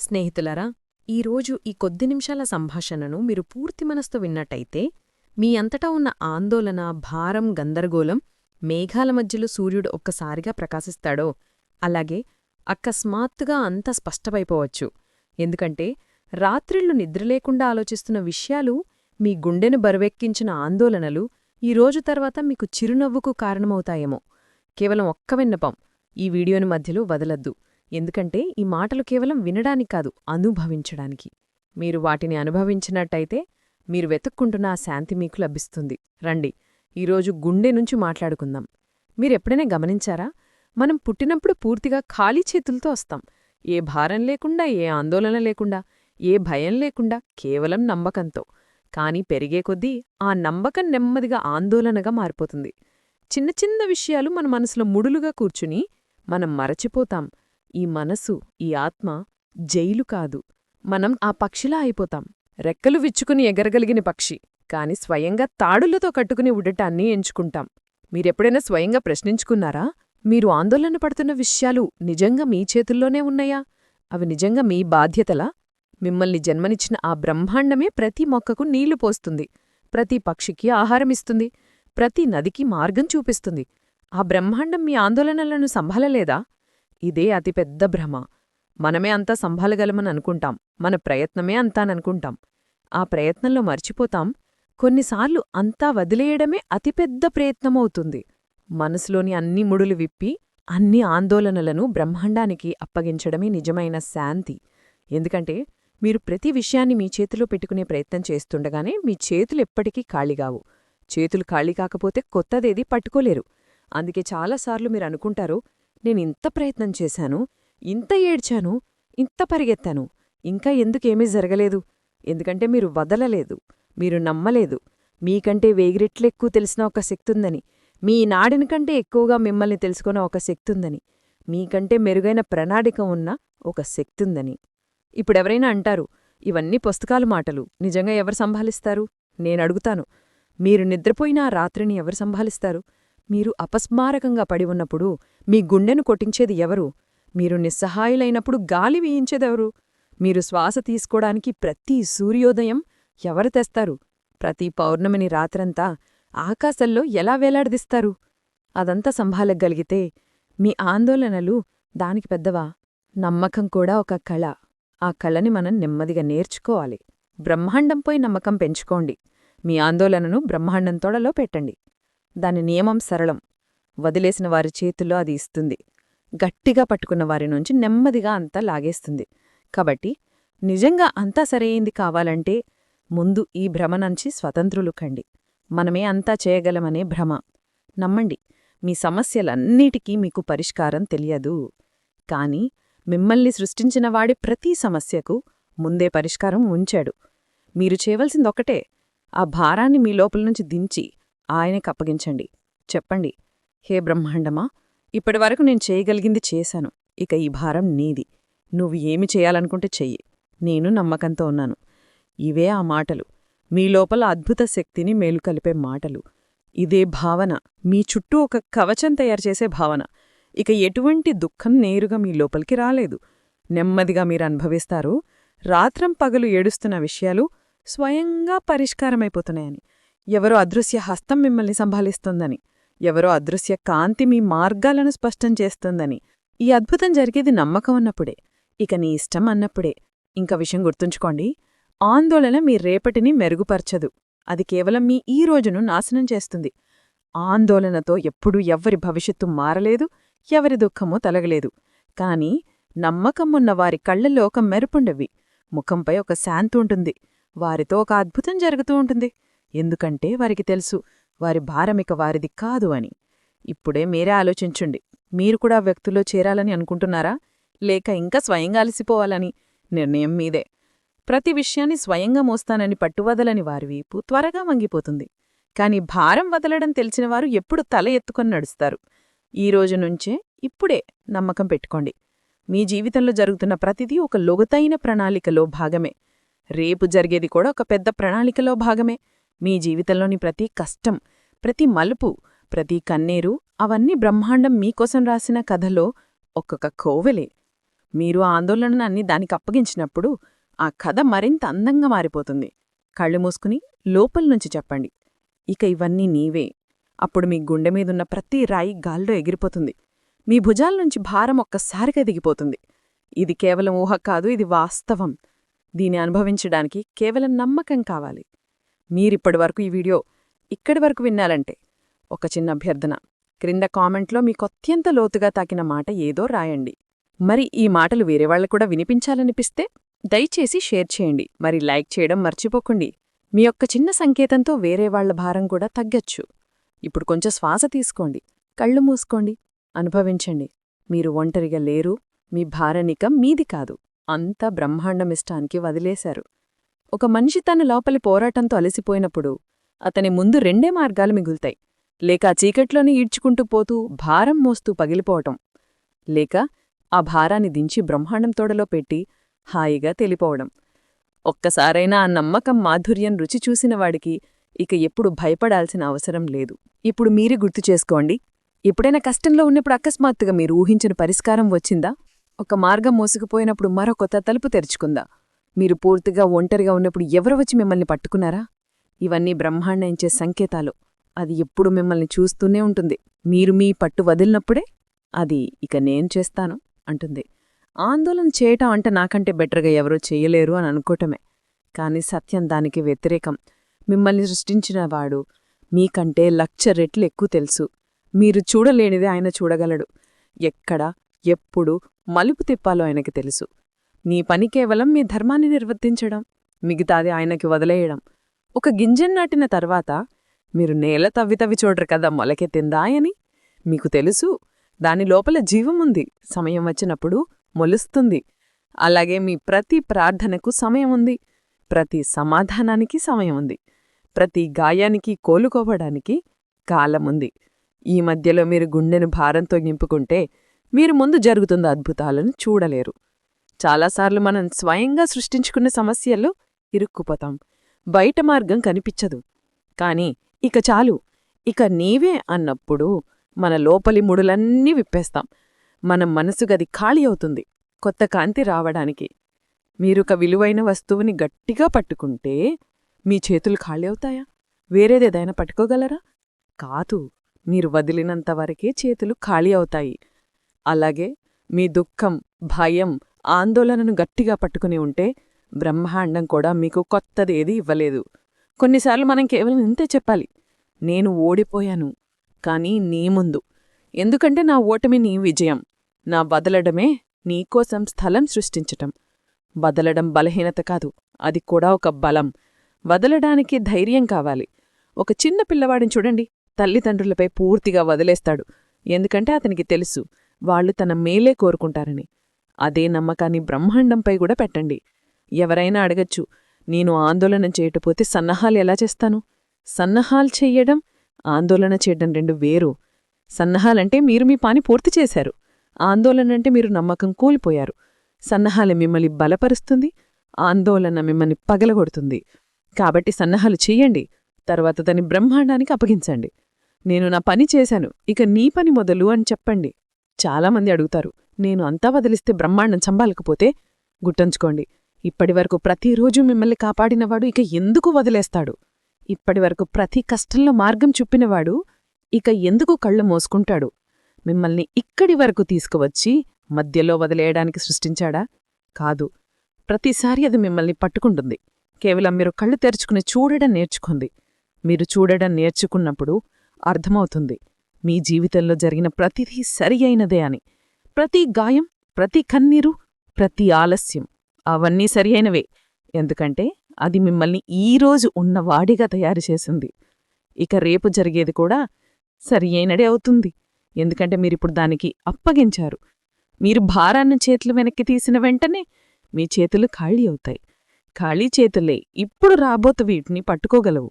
స్నేహితులారా ఈరోజు ఈ కొద్ది నిమిషాల సంభాషణను మీరు పూర్తి మనస్తో విన్నట్టయితే మీ అంతటా ఉన్న ఆందోళన భారం గందరగోళం మేఘాల మధ్యలో సూర్యుడు ఒక్కసారిగా ప్రకాశిస్తాడో అలాగే అకస్మాత్తుగా అంత స్పష్టమైపోవచ్చు. ఎందుకంటే రాత్రిళ్ళు నిద్రలేకుండా ఆలోచిస్తున్న విషయాలు మీ గుండెను బరువెక్కించిన ఆందోళనలు ఈ రోజు తర్వాత మీకు చిరునవ్వుకు కారణమవుతాయేమో. కేవలం ఒక్క విన్నపం ఈ వీడియోని మధ్యలో వదలద్దు. ఎందుకంటే ఈ మాటలు కేవలం వినడానికి కాదు అనుభవించడానికి. మీరు వాటిని అనుభవించినట్టయితే మీరు వెతుక్కుంటున్న ఆ శాంతి మీకు లభిస్తుంది. రండి ఈరోజు గుండె నుంచి మాట్లాడుకుందాం. మీరెప్పుడైనా గమనించారా? మనం పుట్టినప్పుడు పూర్తిగా ఖాళీ చేతులతో వస్తాం. ఏ భారం లేకుండా ఏ ఆందోళన లేకుండా ఏ భయం లేకుండా కేవలం నమ్మకంతో. కానీ పెరిగే కొద్దీ ఆ నమ్మకం నెమ్మదిగా ఆందోళనగా మారిపోతుంది. చిన్న చిన్న విషయాలు మన మనసులో ముడులుగా కూర్చుని మనం మరచిపోతాం. ఈ మనసు ఈ ఆత్మ జైలు కాదు. మనం ఆ పక్షిలా అయిపోతాం. రెక్కలు విచ్చుకుని ఎగరగలిగిన పక్షి కాని స్వయంగా తాడులతో కట్టుకుని ఉడటాన్ని ఎంచుకుంటాం. మీరెప్పుడైనా స్వయంగా ప్రశ్నించుకున్నారా? మీరు ఆందోళన పడుతున్న విషయాలు నిజంగా మీ చేతుల్లోనే ఉన్నాయా? అవి నిజంగా మీ బాధ్యతలా? మిమ్మల్ని జన్మనిచ్చిన ఆ బ్రహ్మాండమే ప్రతి మొక్కకు నీళ్ళు పోస్తుంది. ప్రతి పక్షికి ఆహారమిస్తుంది ప్రతి నదికి మార్గం చూపిస్తుంది. ఆ బ్రహ్మాండం మీ ఆందోళనలను సంభాలలేదా? ఇదే అతిపెద్ద భ్రమ. మనమే అంతా సంభాలగలమని అనుకుంటాం. మన ప్రయత్నమే అంతాననుకుంటాం. ఆ ప్రయత్నంలో మర్చిపోతాం. కొన్నిసార్లు అంతా వదిలేయడమే అతిపెద్ద ప్రయత్నమవుతుంది. మనసులోని అన్ని ముడులు విప్పి అన్ని ఆందోళనలను బ్రహ్మాండానికి అప్పగించడమే నిజమైన శాంతి. ఎందుకంటే మీరు ప్రతి విషయాన్ని మీ చేతిలో పెట్టుకునే ప్రయత్నం చేస్తుండగానే మీ చేతులు ఎప్పటికీ ఖాళీగావు. చేతులు ఖాళీ కాకపోతే కొత్తదేది పట్టుకోలేరు. అందుకే చాలాసార్లు మీరు అనుకుంటారు నేనింత ప్రయత్నం చేశాను ఇంత ఏడ్చాను ఇంత పరిగెత్తాను ఇంకా ఎందుకేమీ జరగలేదు. ఎందుకంటే మీరు వదలలేదు మీరు నమ్మలేదు. మీకంటే వేగిరెట్లెక్కువ తెలిసిన ఒక శక్తుందని మీ నాడిని కంటే ఎక్కువగా మిమ్మల్ని తెలుసుకున్న ఒక శక్తుందని మీకంటే మెరుగైన ప్రణాళిక ఉన్న ఒక శక్తుందని. ఇప్పుడెవరైనా అంటారు ఇవన్నీ పుస్తకాలు మాటలు నిజంగా ఎవరు సంభాలిస్తారు? నేనడుగుతాను మీరు నిద్రపోయిన రాత్రిని ఎవరు సంభాలిస్తారు? మీరు అపస్మారకంగా పడి ఉన్నప్పుడు మీ గుండెను కొట్టించేది ఎవరు? మీరు నిస్సహాయులైనప్పుడు గాలి వీయించేదెవరు? మీరు శ్వాస తీసుకోడానికి ప్రతి సూర్యోదయం ఎవరు తెస్తారు? ప్రతి పౌర్ణమిని రాత్రంతా ఆకాశంలో ఎలా వేలాడదిస్తారు? అదంతా సంభాలగలిగితే మీ ఆందోళనలు దానికి పెద్దవా? నమ్మకం కూడా ఒక కళ. ఆ కళని మనం నెమ్మదిగా నేర్చుకోవాలి. బ్రహ్మాండంపై నమ్మకం పెంచుకోండి. మీ ఆందోళనను బ్రహ్మాండం తోడలో పెట్టండి. దాని నియమం సరళం. వదిలేసిన వారి చేతుల్లో అది ఇస్తుంది. గట్టిగా పట్టుకున్న వారి నుంచి నెమ్మదిగా అంతా లాగేస్తుంది. కాబట్టి నిజంగా అంతా సరైంది కావాలంటే ముందు ఈ భ్రమ నుంచి స్వతంత్రులు కండి. మనమే అంతా చేయగలమనే భ్రమ. నమ్మండి మీ సమస్యలన్నిటికీ మీకు పరిష్కారం తెలియదు. కాని మిమ్మల్ని సృష్టించినవాడి ప్రతి సమస్యకు ముందే పరిష్కారం ఉంచాడు. మీరు చేయవలసిందొక్కటే. ఆ భారాన్ని మీ లోపల నుంచి దించి ఆయనకప్పగించండి చెప్పండి హే బ్రహ్మాండమా ఇప్పటివరకు నేను చేయగలిగింది చేశాను. ఇక ఈ భారం నీది. నువ్వు ఏమి చేయాలనుకుంటే చెయ్యి. నేను నమ్మకంతో ఉన్నాను. ఇవే ఆ మాటలు. మీ లోపల అద్భుత శక్తిని మేలుకలిపే మాటలు. ఇదే భావన. మీ చుట్టూ ఒక కవచం తయారుచేసే భావన. ఇక ఎటువంటి దుఃఖం నేరుగా మీ లోపలికి రాలేదు. నెమ్మదిగా మీరు అనుభవిస్తారు. రాత్రం పగలు ఏడుస్తున్న విషయాలు స్వయంగా పరిష్కారమైపోతున్నాయని. ఎవరో అదృశ్య హస్తం మిమ్మల్ని సంభాలిస్తోందని. ఎవరో అదృశ్య కాంతి మీ మార్గాలను స్పష్టం చేస్తుందని. ఈ అద్భుతం జరిగేది నమ్మకం అన్నప్పుడే ఇక నీ ఇష్టం అన్నప్పుడే. ఇంక విషయం గుర్తుంచుకోండి ఆందోళన మీ రేపటిని మెరుగుపరచదు. అది కేవలం మీ ఈ రోజును నాశనం చేస్తుంది. ఆందోళనతో ఎప్పుడూ ఎవ్వరి భవిష్యత్తు మారలేదు ఎవరి దుఃఖమూ తలగలేదు. కాని నమ్మకమున్న వారి కళ్ళలో ఒక మెరుపుండవి. ముఖంపై ఒక శాంతి ఉంటుంది. వారితో ఒక అద్భుతం జరుగుతూ ఉంటుంది. ఎందుకంటే వారికి తెలుసు వారి భారమిక వారిది కాదు అని. ఇప్పుడే మీరే ఆలోచించండి. మీరు కూడా వ్యక్తుల్లో చేరాలని అనుకుంటున్నారా? లేక ఇంకా స్వయంగా అలసిపోవాలని? నిర్ణయం మీదే. ప్రతి విషయాన్ని స్వయంగా మోస్తానని పట్టువదలని వారి వీపు త్వరగా వంగిపోతుంది. కాని భారం వదలడం తెలిసినవారు ఎప్పుడు తల ఎత్తుకొని నడుస్తారు. ఈ రోజు నుంచే ఇప్పుడే నమ్మకం పెట్టుకోండి. మీ జీవితంలో జరుగుతున్న ప్రతిదీ ఒక లొగతైన ప్రణాళికలో భాగమే. రేపు జరిగేది కూడా ఒక పెద్ద ప్రణాళికలో భాగమే. మీ జీవితంలోని ప్రతి కష్టం ప్రతి మలుపు ప్రతి కన్నేరు అవన్నీ బ్రహ్మాండం మీకోసం రాసిన కథలో ఒక్కొక్క కోవెలే. మీరు ఆ ఆందోళనని దానికి అప్పగించినప్పుడు ఆ కథ మరింత అందంగా మారిపోతుంది. కళ్ళు మూసుకుని లోపల నుంచి చెప్పండి. ఇక ఇవన్నీ నీవే. అప్పుడు మీ గుండె మీదున్న ప్రతి రాయి గాల్లో ఎగిరిపోతుంది. మీ భుజాల నుంచి భారం ఒక్కసారిగా దిగిపోతుంది. ఇది కేవలం ఊహ కాదు ఇది వాస్తవం. దీన్ని అనుభవించడానికి కేవలం నమ్మకం కావాలి. మీరిప్పటి వరకు ఈ వీడియో ఇక్కడి వరకు విన్నాలంటే ఒక చిన్న అభ్యర్థన. క్రింద కామెంట్లో మీకు అత్యంత లోతుగా తాకిన మాట ఏదో రాయండి. మరి ఈ మాటలు వేరేవాళ్ళు కూడా వినిపించాలనిపిస్తే దయచేసి షేర్ చేయండి. మరి లైక్ చేయడం మర్చిపోకండి. మీ యొక్క చిన్న సంకేతంతో వేరేవాళ్ళ భారం కూడా తగ్గచ్చు. ఇప్పుడు కొంచెం శ్వాస తీసుకోండి. కళ్ళు మూసుకోండి. అనుభవించండి. మీరు ఒంటరిగా లేరు. మీ భారనికం మీది కాదు. అంతా బ్రహ్మాండమిష్టానికి వదిలేశారు. ఒక మనిషి తన లోపలి పోరాటంతో అలసిపోయినప్పుడు అతని ముందు రెండే మార్గాలు మిగులుతాయి. లేక ఆ చీకట్లోనే ఈడ్చుకుంటూ పోతూ భారం మోస్తూ పగిలిపోవటం. లేక ఆ భారాన్ని దించి బ్రహ్మాండం తోడలో పెట్టి హాయిగా తెలిపోవడం. ఒక్కసారైనా ఆ నమ్మకం మాధుర్యం రుచి చూసినవాడికి ఇక ఎప్పుడు భయపడాల్సిన అవసరం లేదు. ఇప్పుడు మీరే గుర్తు చేసుకోండి. ఎప్పుడైనా కష్టంలో ఉన్నప్పుడు అకస్మాత్తుగా మీరు ఊహించిన పరిష్కారం వచ్చిందా? ఒక మార్గం మోసుకుపోయినప్పుడు మరో కొత్త తలుపు తెరుచుకుందా? మీరు పూర్తిగా ఒంటరిగా ఉన్నప్పుడు ఎవరు వచ్చి మిమ్మల్ని పట్టుకున్నారా? ఇవన్నీ బ్రహ్మాండించే సంకేతాలు. అది ఎప్పుడు మిమ్మల్ని చూస్తూనే ఉంటుంది. మీరు మీ పట్టు వదిలినప్పుడే అది ఇక నేను చేస్తాను అంటుంది. ఆందోళన చేయటం అంటే నాకంటే బెటర్గా ఎవరో చేయలేరు అని అనుకోవటమే కాని సత్యం దానికి వ్యతిరేకం. మిమ్మల్ని సృష్టించినవాడు మీకంటే లక్ష రెట్లు ఎక్కువ తెలుసు. మీరు చూడలేనిది ఆయన చూడగలడు. ఎక్కడ ఎప్పుడు మలుపు తిప్పాలో ఆయనకి తెలుసు. నీ పని కేవలం మీ ధర్మాన్ని నిర్వర్తించడం మిగతాది ఆయనకి వదిలేయడం. ఒక గింజన్ నాటిన తర్వాత మీరు నేల తవ్వి తవ్వి చూడరు కదా మొలకెత్తిందాయని మీకు తెలుసు దాని లోపల జీవముంది సమయం వచ్చినప్పుడు మొలుస్తుంది. అలాగే మీ ప్రతి ప్రార్థనకు సమయం ఉంది. ప్రతి సమాధానానికి సమయం ఉంది. ప్రతి గాయానికి కోలుకోవడానికి కాలముంది ఈ మధ్యలో మీరు గుండెను భారంతో నింపుకుంటే మీరు ముందు జరుగుతున్న అద్భుతాలను చూడలేరు. చాలాసార్లు మనం స్వయంగా సృష్టించుకున్న సమస్యల్లో ఇరుక్కుపోతాం. బయట మార్గం కనిపించదు. కాని ఇక చాలు. ఇక నీవే అన్నప్పుడు మన లోపలి ముడులన్నీ విప్పేస్తాం. మన మనసుగది ఖాళీ అవుతుంది. కొత్త కాంతి రావడానికి. మీరొక విలువైన వస్తువుని గట్టిగా పట్టుకుంటే మీ చేతులు ఖాళీ అవుతాయా? వేరేదేదైనా పట్టుకోగలరా? కాదు. మీరు వదిలినంతవరకే చేతులు ఖాళీ అవుతాయి. అలాగే మీ దుఃఖం భయం ఆందోళనను గట్టిగా పట్టుకుని ఉంటే బ్రహ్మాండం కూడా మీకు కొత్తదేది ఇవ్వలేదు. కొన్నిసార్లు మనం కేవలం ఇంతే చెప్పాలి. నేను ఓడిపోయాను కానీ నీ ముందు. ఎందుకంటే నా ఓటమి నీ విజయం. నా బదలడమే నీకోసం స్థలం సృష్టించటం. బదలడం బలహీనత కాదు అది కూడా ఒక బలం. వదలడానికి ధైర్యం కావాలి. ఒక చిన్న పిల్లవాడిని చూడండి తల్లిదండ్రులపై పూర్తిగా వదిలేస్తాడు. ఎందుకంటే అతనికి తెలుసు వాళ్ళు తన మేలే కోరుకుంటారని. అదే నమ్మకాన్ని బ్రహ్మాండంపై కూడా పెట్టండి. ఎవరైనా అడగచ్చు నేను ఆందోళన చేయటపోతే సన్నాహాలు ఎలా చేస్తాను? సన్నాహాలు చెయ్యడం ఆందోళన చేయడం రెండు వేరు. సన్నాహాలంటే మీరు మీ పని పూర్తి చేశారు. ఆందోళనంటే మీరు నమ్మకం కోల్పోయారు. సన్నాహాలు మిమ్మల్ని బలపరుస్తుంది ఆందోళన మిమ్మల్ని పగలగొడుతుంది. కాబట్టి సన్నాహాలు చెయ్యండి తర్వాత దాని బ్రహ్మాండానికి అప్పగించండి. నేను నా పని చేశాను ఇక నీ పని మొదలు అని చెప్పండి. చాలామంది అడుగుతారు నేను అంతా వదిలిస్తే బ్రహ్మాండం చంబాలకపోతే గుర్తుంచుకోండి ఇప్పటివరకు ప్రతిరోజూ మిమ్మల్ని కాపాడినవాడు ఇక ఎందుకు వదిలేస్తాడు? ఇప్పటివరకు ప్రతి కష్టంలో మార్గం చూపినవాడు ఇక ఎందుకు కళ్ళు మోసుకుంటాడు? మిమ్మల్ని ఇక్కడి వరకు తీసుకువచ్చి మధ్యలో వదిలేయడానికి సృష్టించాడా? కాదు ప్రతిసారి అది మిమ్మల్ని పట్టుకుంటుంది. కేవలం మీరు కళ్ళు తెరుచుకుని చూడడం నేర్చుకుంది. మీరు చూడడం నేర్చుకున్నప్పుడు అర్థమవుతుంది. మీ జీవితంలో జరిగిన ప్రతిదీ సరి అయినదే అని. ప్రతి గాయం ప్రతి కన్నీరు ప్రతి ఆలస్యం అవన్నీ సరియైనవే ఎందుకంటే అది మిమ్మల్ని ఈరోజు ఉన్నవాడిగా తయారు చేసింది. ఇక రేపు జరిగేది కూడా సరియైనడే అవుతుంది. ఎందుకంటే మీరిప్పుడు దానికి అప్పగించారు. మీరు భారాన్ని చేతులు వెనక్కి తీసిన వెంటనే మీ చేతులు ఖాళీ అవుతాయి. ఖాళీ చేతులే ఇప్పుడు రాబోతు వీటిని పట్టుకోగలవు.